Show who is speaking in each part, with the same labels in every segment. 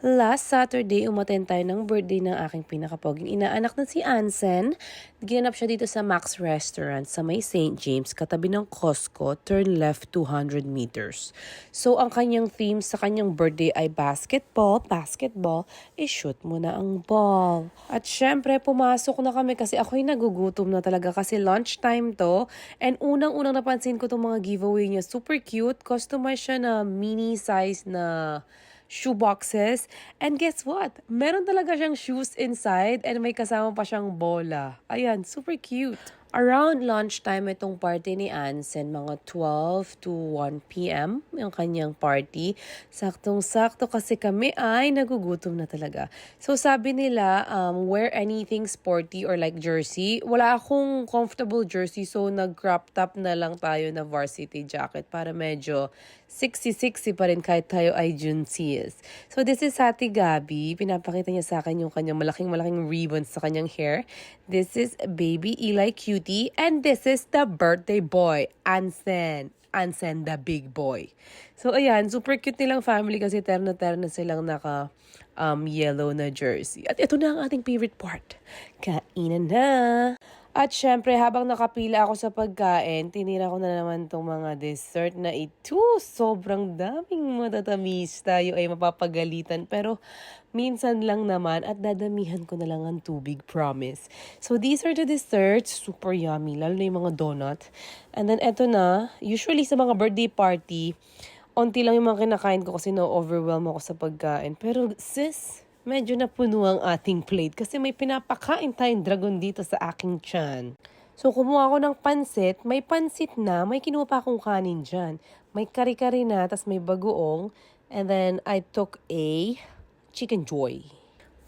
Speaker 1: Last Saturday, umaten tayo ng birthday ng aking pinakapoging inaanak na si Ansen. Ginanap siya dito sa Max Restaurant sa may St. James, katabi ng Costco, turn left 200 meters. So, ang kanyang theme sa kanyang birthday ay basketball, basketball, i-shoot mo na ang ball. At syempre, pumasok na kami kasi ako'y nagugutom na talaga kasi lunchtime to. And unang-unang napansin ko itong mga giveaway niya, super cute. Customize siya na mini size na shoe boxes. And guess what? Meron talaga siyang shoes inside and may kasama pa siyang bola. Ayan, super cute. Around lunchtime itong party ni Ansen, mga 12 to 1 p.m. yung kanyang party. Saktong-sakto kasi kami ay nagugutom na talaga. So sabi nila, um, wear anything sporty or like jersey. Wala akong comfortable jersey so nag-crop top na lang tayo na varsity jacket para medyo 60-60 pa rin kahit tayo ay Junsies. So this is Ate Gabi. Pinapakita niya sa akin yung kanyang malaking-malaking ribbons sa kanyang hair. This is Baby Eli Cutie. And this is the birthday boy, Ansen. Ansen, the big boy. So ayan, super cute nilang family kasi terno-terno silang naka um, yellow na jersey. At ito na ang ating favorite part. Kainan na! At syempre, habang nakapila ako sa pagkain, tinira ko na naman tong mga dessert na ito. Sobrang daming matatamis. Tayo ay mapapagalitan. Pero minsan lang naman at dadamihan ko na lang ang tubig, promise. So these are the desserts. Super yummy. Lalo na yung mga donut. And then eto na. Usually sa mga birthday party, onti lang yung mga kinakain ko kasi na-overwhelm ako sa pagkain. Pero sis, medyo napuno ang ating plate kasi may pinapakain tayong dragon dito sa aking tiyan. So, kumuha ako ng pansit. May pansit na, may kinuha pa akong kanin dyan. May kari-kari na, tas may bagoong. And then, I took a chicken joy.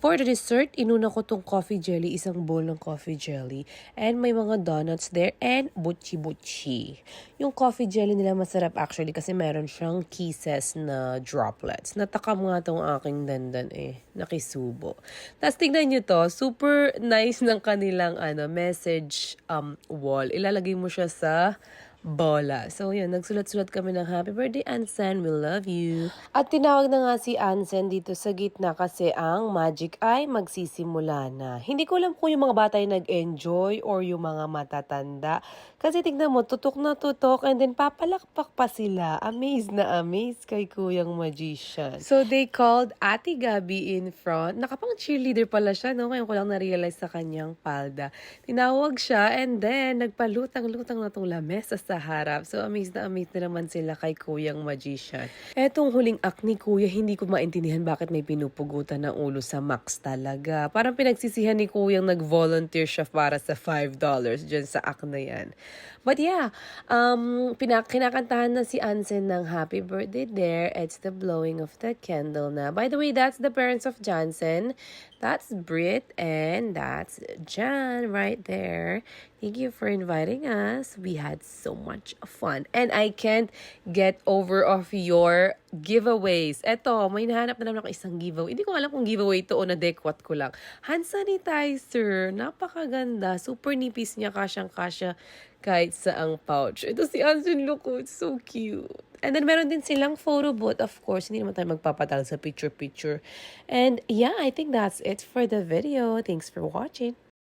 Speaker 1: For the dessert, inuna ko tong coffee jelly, isang bowl ng coffee jelly. And may mga donuts there and buchi-buchi. Yung coffee jelly nila masarap actually kasi meron siyang kisses na droplets. Natakam nga tong aking dandan eh. Nakisubo. Tapos tignan nyo to, super nice ng kanilang ano, message um, wall. Ilalagay mo siya sa bola. So, yun, nagsulat-sulat kami ng happy birthday, Ansen. We love you. At tinawag na nga si Ansen dito sa gitna kasi ang magic ay magsisimula na. Hindi ko alam kung yung mga bata ay nag-enjoy or yung mga matatanda. Kasi tignan mo, tutok na tutok and then papalakpak pa sila. Amazed na amazed kay Kuyang Magician. So, they called Ate Gabi in front. Nakapang cheerleader pala siya, no? Ngayon ko lang na-realize sa kanyang palda. Tinawag siya and then nagpalutang-lutang na tong lamesa sa harap. So, amazed na amazed na naman sila kay Kuyang Magician. Etong huling act ni Kuya, hindi ko maintindihan bakit may pinupugutan ng ulo sa Max talaga. Parang pinagsisihan ni Kuyang nag-volunteer siya para sa $5 dyan sa act na yan. But yeah, um, pinak kinakantahan na si Ansen ng happy birthday there. It's the blowing of the candle na. By the way, that's the parents of Johnson. That's Brit and that's Jan right there. Thank you for inviting us. We had so much fun. And I can't get over of your giveaways. Eto, may nahanap na naman ako isang giveaway. Hindi ko alam kung giveaway to o na-dekwat ko lang. Hand sanitizer. Napakaganda. Super nipis niya. Kasyang-kasya kahit sa ang pouch. Ito si Anson Loco. It's so cute. And then meron din silang photo booth. Of course, hindi naman tayo magpapatal sa picture-picture. And yeah, I think that's it for the video. Thanks for watching.